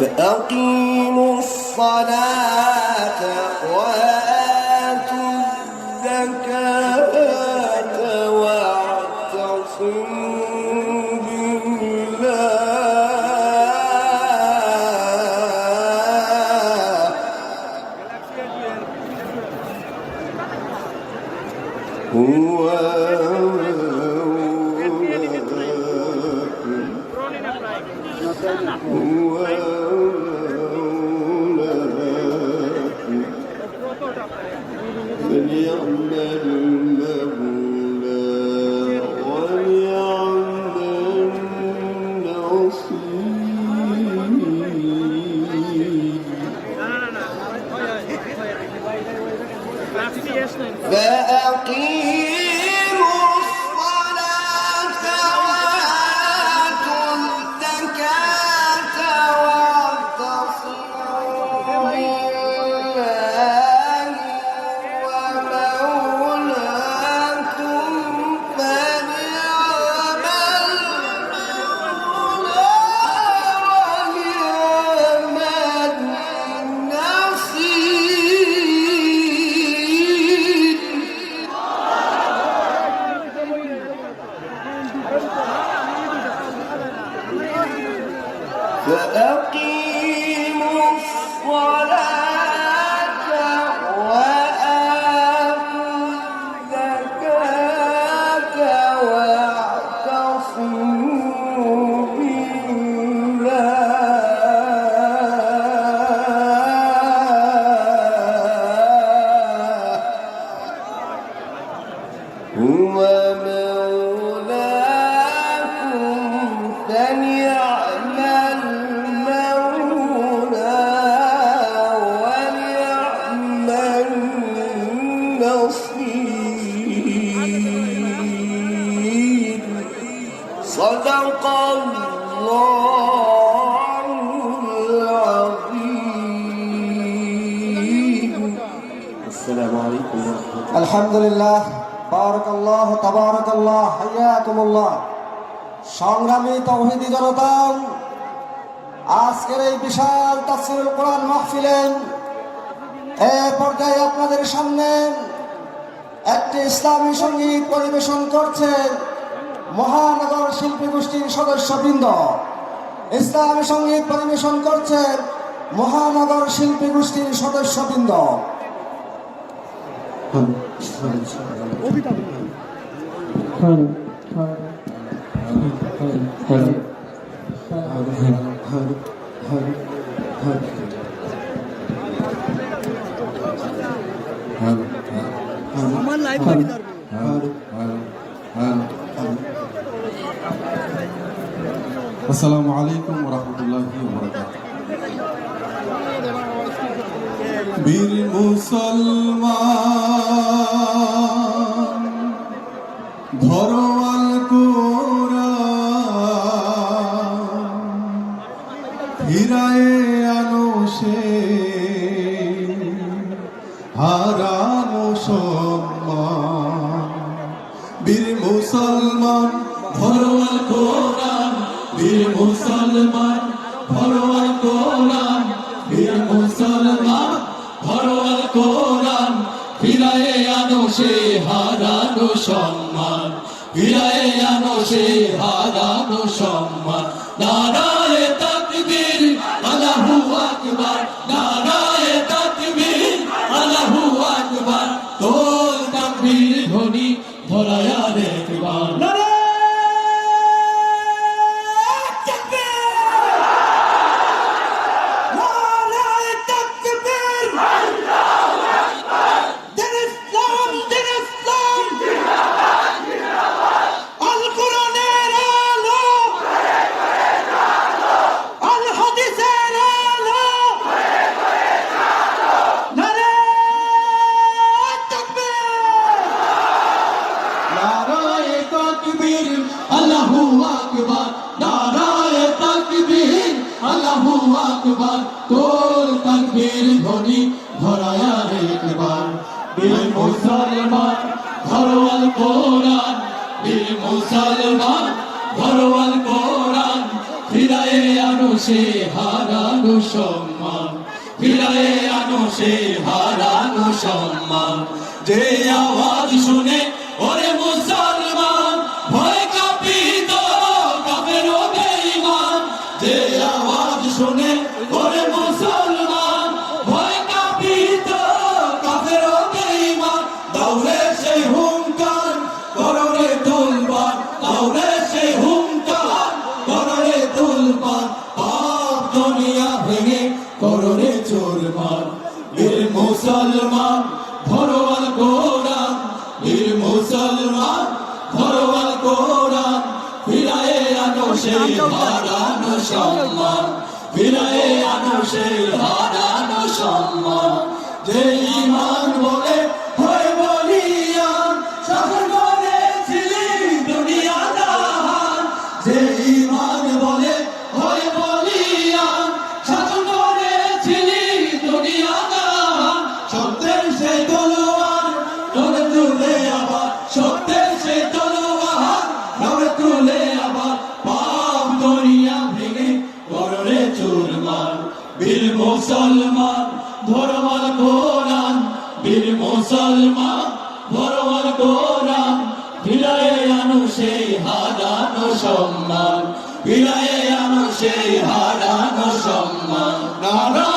فأقيموا الصلاة وآتوا الزكاة واعتصموا بالله. আলহামদুলিল্লাহ, বারাকাল্লাহ, তাবারাকাল্লাহ হাইয়াকুমুল্লাহ সংগ্রামী তৌহিদি জনতা, আজকের এই বিশাল তাফসিরুল কোরআন মাহফিলেন এ পর্যায়ে আপনাদের সামনে একটি ইসলামী সংগীত পরিবেশন করছেন মহানগর শিল্পী গোষ্ঠীর সদস্যবৃন্দ। ইসলামী সংগীত পরিবেশন করছেন মহানগর শিল্পী গোষ্ঠীর সদস্যবৃন্দ। ਹਾਂ ਉਹ ਵੀ ਤਾਂ ਹਾਂ। আকবার নারায়ে তাকবীর, আল্লাহু আকবার। নারায়ে তাকবীর, আল্লাহু আকবার। তোল তাকবীর ধ্বনি ধরায়া একবার বীর মুসলমান ধরওয়াল কোরআন। বীর মুসলমান ধরওয়াল কোরআন। ফিরায় আনো সে হারানো সম্মান। ফিরায়ে আনো সে হারানো সম্মান। শুনে যে আওয়াজ শুনে ওরে সম্মান যে ইমান বলে ফিরায়ে আনো সেই হারানো সম্মান। ফিরায়ে আনো সেই হারানো সম্মান। নারায়ে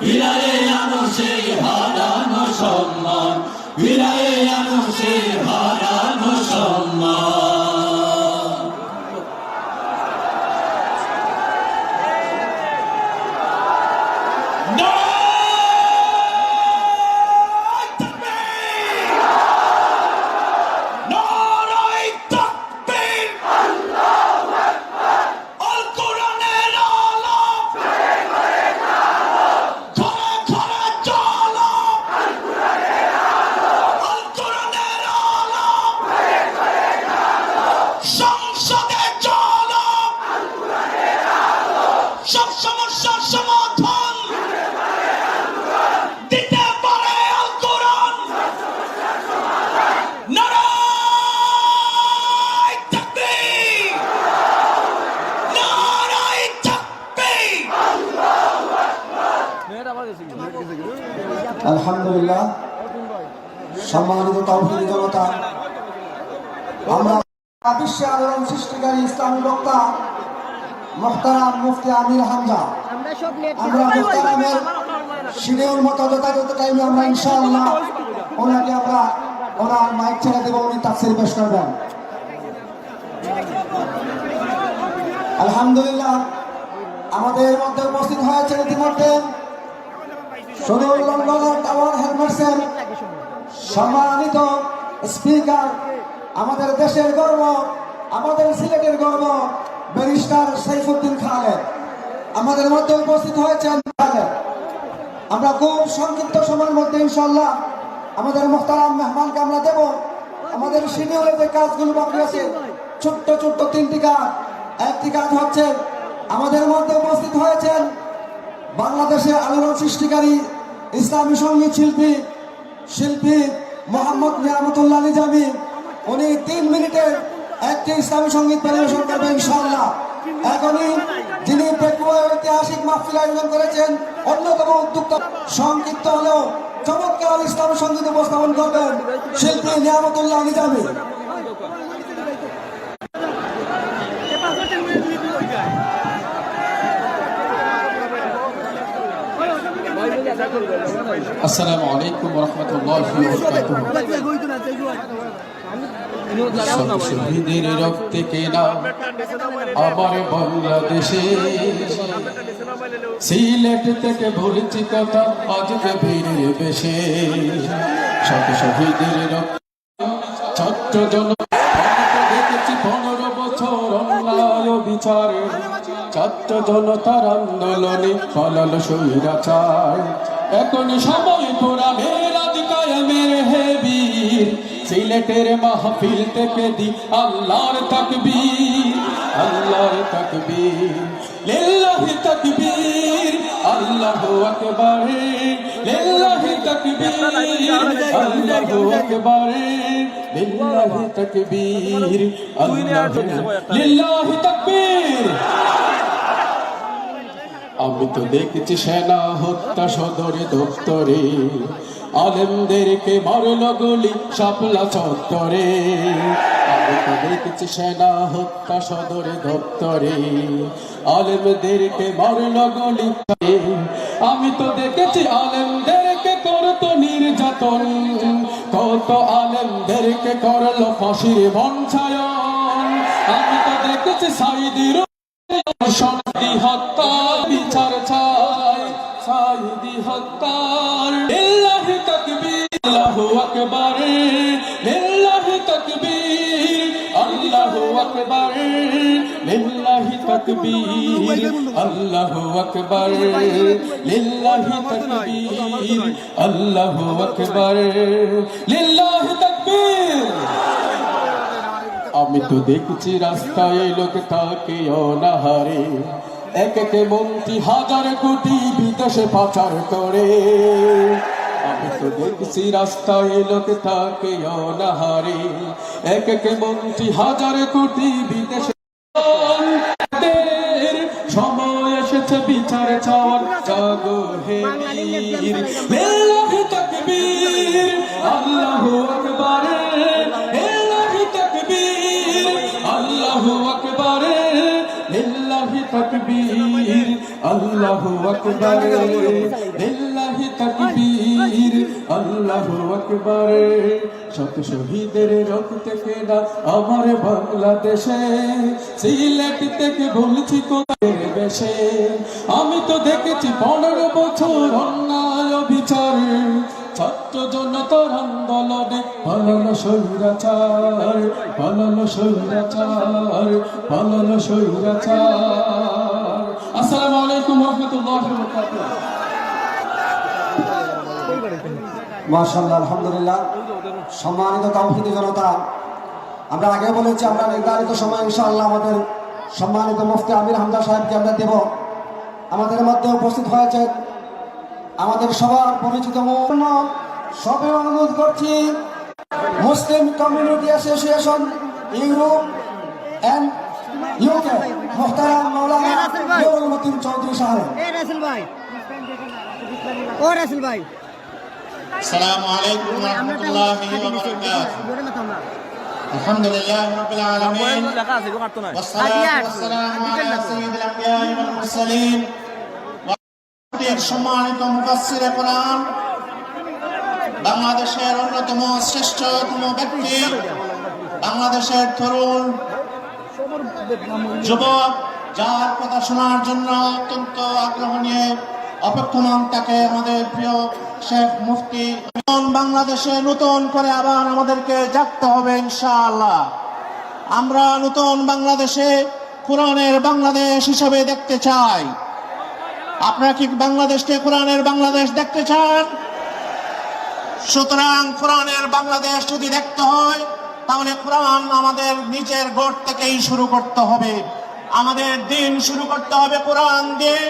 ফিরায়ে আনো সেই হারানো সম্মান ফিরায়ে আনো সেই হারানো আলহামদুলিল্লাহ সম্মানিত তৌহিদি জনতা আমরা বিশ্বে আলোড়ন সৃষ্টিকারী ইসলামী বক্তা মোহতারাম মুফতি আমির হামজা। আমরা মোহতারামের শিডিউল মতো যথাযথ টাইমে আমরা ইনশাআল্লাহ ওনাকে আমরা ওনার মাইক ছেড়ে দেবো উনি তাফসির পেশ করবেন। আলহামদুলিল্লাহ আমাদের মধ্যে উপস্থিত হয়েছে ইতিমধ্যে টাওয়ার সম্মানিত স্পিকার আমাদের দেশের গর্ব, আমাদের সিলেটের গর্ব, ব্যারিস্টার সাইফুদ্দিন খালেদ। আমাদের মধ্যে উপস্থিত হয়েছেন আমরা খুব সংক্ষিপ্ত সময়ের মধ্যে ইনশাল্লাহ আমাদের মোহতারাম মেহমানকে আমরা দেব। আমাদের শিডিউলে যে কাজগুলো বাকি আছে, ছোট্ট ছোট্ট তিনটি কাজ। একটি কাজ হচ্ছে আমাদের মধ্যে উপস্থিত হয়েছেন বাংলাদেশে আলোড়ন সৃষ্টিকারী ইসলামী সংগীত শিল্পী শিল্পী মোহাম্মদ নিয়ামতুল্লাহ নিজামী, উনি তিন মিনিটের একটি ইসলামী সংগীত পরিবেশন করবেন ইনশাআল্লাহ। এখনই যিনি পেকুয়া ঐতিহাসিক মাহফিল আয়োজন করেছেন, অন্যতম উদ্যোক্তা সংক্ষিপ্ত হলেও চমৎকার ইসলামী সংগীত উপস্থাপন করবেন শিল্পী নিয়ামতুল্লাহ নিজামী। আসসালামু আলাইকুম রহমতুল্লাহি শহীদের রক্তে কেনা আমার বাংলাদেশে। সিলেট থেকে বলছি কথা আজকে ভিড়ে বেশে শত শহীদের রক্ত ছাত্র জন দেখেছি পনেরো বছর অন্যায় ছাত্র জনতার আন্দোলনে ফলল সৈরাচার এখন সময় পুরা মেরাজ কায়েমের হেবীর সিলেটের মাহফিল থেকে দি আল্লাহর তাকবীর আল্লাহর তাকবীর। লিল্লাহি তাকবীর, আল্লাহু আকবার, লিল্লাহি তাকবীর, আল্লাহু আকবার, লিল্লাহি তাকবীর, আল্লাহু লিল্লাহি তাকবীর। আমি তো দেখছি সেনা হত্যা সদরে দপ্তরে। আলেমদেরকে মারল গুলি, শাপলা চত্বরে। আমি তো দেখছি সেনা হত্যা সদরে দপ্তরে। আলেমদেরকে মারল গুলি। আমি তো দেখেছি আলেমদেরকে করতো নির্যাতন। কত আলেমদেরকে করল ফাঁসির বঞ্চায়ন আমি তো দেখেছি সাইদির সন্ধি হত্যা বিচার চাই সাইদি হত্যার লিল্লাহি তাকবীর, আল্লাহু আকবার, লিল্লাহি তাকবীর, আল্লাহু আকবার, লিল্লাহি তাকবীর, আল্লাহু আকবার, লিল্লাহি তাকবীর, আল্লাহু আকবার লিল্লাহি তাকবীর আমি তো দেখছি রাস্তায় লোক থাকে অনাহারে এক একে মন্ত্রী হাজার কোটি বিদেশে পাচার করে। আমি তো দেখছি রাস্তায় লোক থাকে অনাহারে এক একে মন্ত্রী হাজার কোটি বিদেশে সময় এসেছে বিচার চাওয়ার জাগো হে আল্লাহু আল্লাহু আকবার লিল্লাহি তাকবীর। আল্লাহু আকবার, শত শহীদের রক্ত কেনা আমার বাংলাদেশে। সিলেট থেকে বলছি কোথায় বেশে আমি তো দেখেছি পনেরো বছর অন্যায় বিচারে ছাত্র জনতার আন্দোলনে পালন স্বৈরাচার পালন স্বৈরাচার পালন স্বৈরাচার। আসসালামু আলাইকুম আলহামদুলিল্লাহ। সম্মানিত জনতা, আমরা আগে বলেছি, আমরা নির্ধারিত সময় ইনশাআল্লাহ আমাদের সম্মানিত মুফতি আমির হামদা সাহেবকে আমরা দেব। আমাদের মধ্যে উপস্থিত হয়েছে আমাদের সবার পরিচিত সবে অনুরোধ করছি, Muslim community association, Europe and UK Matin Chowdhury সাহেব এ রাসেল ভাই ও রাসেল ভাই السلام عليكم ورحمة الله وبركاته الحمد لله رب العالمين والصلاة والسلام على سيد الأنبياء والمرسلين সম্মানিত মুফাসসিরে কোরআন বাংলাদেশের অন্যতম শ্রেষ্ঠতম ব্যক্তি বাংলাদেশের তরুণ যুবক যার কথা শোনার জন্য অত্যন্ত আগ্রহ নিয়ে অপেক্ষমান তাকে আমাদের প্রিয় শেখ মুফতি বাংলাদেশে নতুন করে আবার আমাদেরকে জাগতে হবে ইনশাআল্লাহ। আমরা নতুন বাংলাদেশে কোরআনের বাংলাদেশ হিসেবে দেখতে চাই। আপনারা কি বাংলাদেশকে কোরআনের বাংলাদেশ দেখতে চান? সুতরাং কোরআনের বাংলাদেশ যদি দেখতে হয়, তাহলে কোরআন আমাদের নিজের গোট থেকেই শুরু করতে হবে। আমাদের দিন শুরু করতে হবে কোরআন দিয়ে।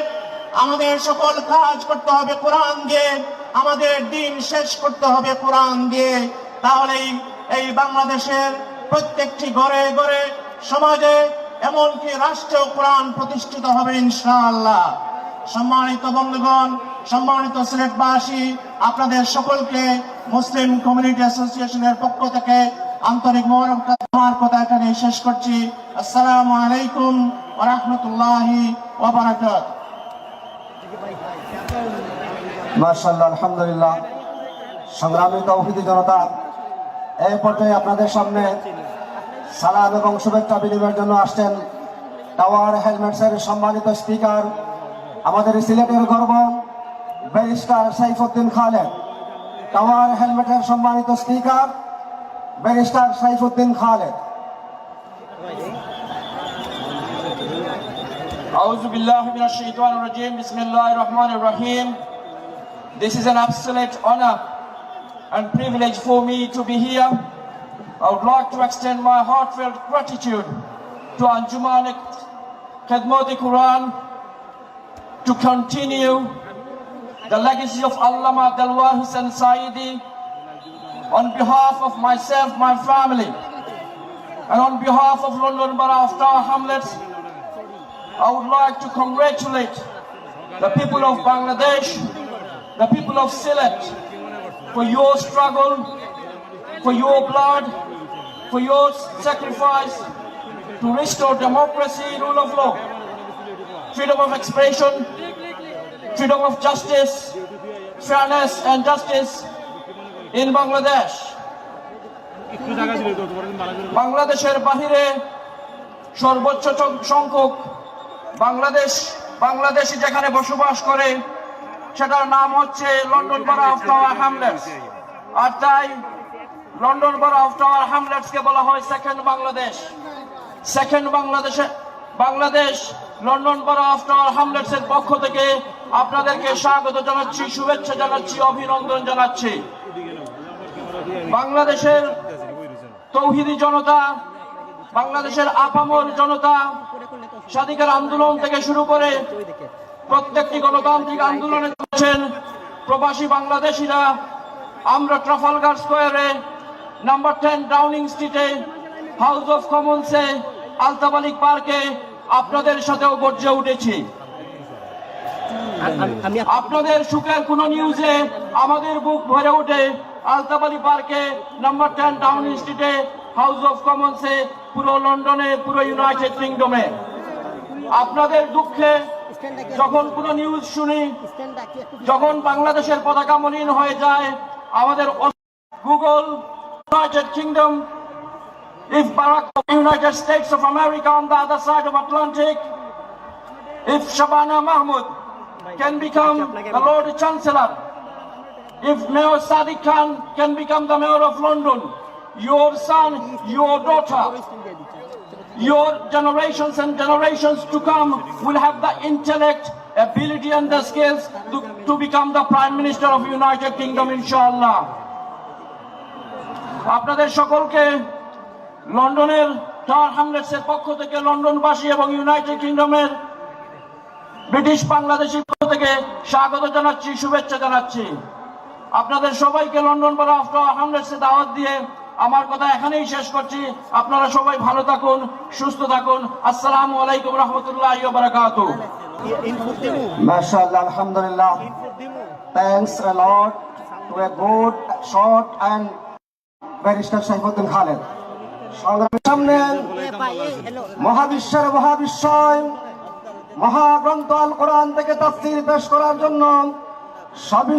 আমাদের সকল কাজ করতে হবে কোরআন দিয়ে। আমাদের দিন শেষ করতে হবে কোরআন দিয়ে। তাহলেই এই বাংলাদেশের প্রত্যেকটি ঘরে ঘরে সমাজে এমনকি রাষ্ট্রেও কোরআন প্রতিষ্ঠিত হবে ইনশাআল্লাহ। সম্মানিত বন্ধুগণ, সম্মানিত সিলেটবাসী, আপনাদের সকলকে মুসলিম কমিউনিটি অ্যাসোসিয়েশনের পক্ষ থেকে আন্তরিক মোবারকবাদ কথা এখানে শেষ করছি। আসসালামু আলাইকুম ওয়া রাহমাতুল্লাহি ওয়া বারাকাতুহু। মার্শাল্লাহ আলহামদুলিল্লাহ। সংগ্রামী তৌহিদি জনতা, এই পর্যায়ে আপনাদের সামনে সালাম এবং শুভেচ্ছা বিনিময়ের জন্য আসছেন টাওয়ার হেলমেটসের সম্মানিত স্পিকার, আমাদের সিলেটের গর্ব, ব্যারিস্টার সাইফুদ্দিন খালেদ। টাওয়ার হেলমেটের সম্মানিত speaker Barrister Saifuddin Khaled أعوذ بالله من الشيطان الرجيم بسم الله الرحمن الرحيم This is an absolute honor and privilege for me to be here. I would like to extend my heartfelt gratitude to Anjuman Khidmat Quran to continue the legacy of Allama Dalwar Hussain Saidi on behalf of myself, my family, and on behalf of London Borough of Tower Hamlets, I would like to congratulate the people of Bangladesh, the people of Sylhet, for your struggle, for your blood, for your sacrifice to restore democracy, rule of law, freedom of expression, freedom of justice, fairness and justice in Bangladesh. বাংলাদেশের বাহিরে সর্বোচ্চ সংখ্যক বাংলাদেশ বাংলাদেশি যেখানে বসবাস করে সেটার নাম হচ্ছে London borough of Tower Hamlets. আর তাই London borough of Tower Hamlets কে বলা হয় সেকেন্ড বাংলাদেশ। সেকেন্ড বাংলাদেশে Bangladesh London borough of Tower Hamlets এর পক্ষ থেকে আপনাদেরকে স্বাগত জানাচ্ছি শুভেচ্ছা জানাচ্ছি অভিনন্দন জানাচ্ছি। বাংলাদেশের তৌহিদি জনতা, বাংলাদেশের আপামর জনতা, স্বাধিকার আন্দোলন থেকে শুরু করে প্রত্যেকটি গণতান্ত্রিক আন্দোলনে করছেন প্রবাসী বাংলাদেশিরা। আমরা ট্রাফালগার স্কোয়ারে নাম্বার টেন ডাউনিং স্ট্রিটে, হাউস অফ কমন্সে আলতাবালিক পার্কে আপনাদের সাথেও গর্জে উঠেছি। আপনাদের সুখের কোন নিউজে আমাদের বুক ভরে ওঠে। আলতাবালি পার্কে নাম্বার টেন টাউন স্ট্রিটে হাউস অফ কমন্সে পুরো লন্ডনে পুরো ইউনাইটেড কিংডমে আপনাদের দুঃখে যখন কোনো নিউজ শুনি যখন বাংলাদেশের পতাকা মলিন হয়ে যায় আমাদের Google United Kingdom if Barack United States of America on the other side of Atlantic, if Shabana Mahmood can become the Lord Chancellor, if Mayor Sadiq Khan can become the Mayor of London, your son, your daughter, your generations and generations to come will have the intellect, ability and the skills to, to become the Prime Minister of United Kingdom, inshallah. আপনাদের সকলকে লন্ডনের tower হ্যামলেটসের পক্ষ থেকে লন্ডনবাসী এবং United কিংডমের British বাংলাদেশের পক্ষ থেকে স্বাগত জানাচ্ছি শুভেচ্ছা জানাচ্ছি আপনাদের সবাইকে লন্ডন বলা আফটার হামলেটসে দাওয়াত দিয়ে আমার কথা এখানেই শেষ করছি। আপনারা সবাই ভালো থাকুন, সুস্থ থাকুন। আসসালামু আলাইকুম রহমতুল্লাহ বারাকাতু মহাবিশ্বের মহাবিশ্বয়, মহাগ্রন্থ আল কোরআন থেকে তাফসীর পেশ করার জন্য সবিন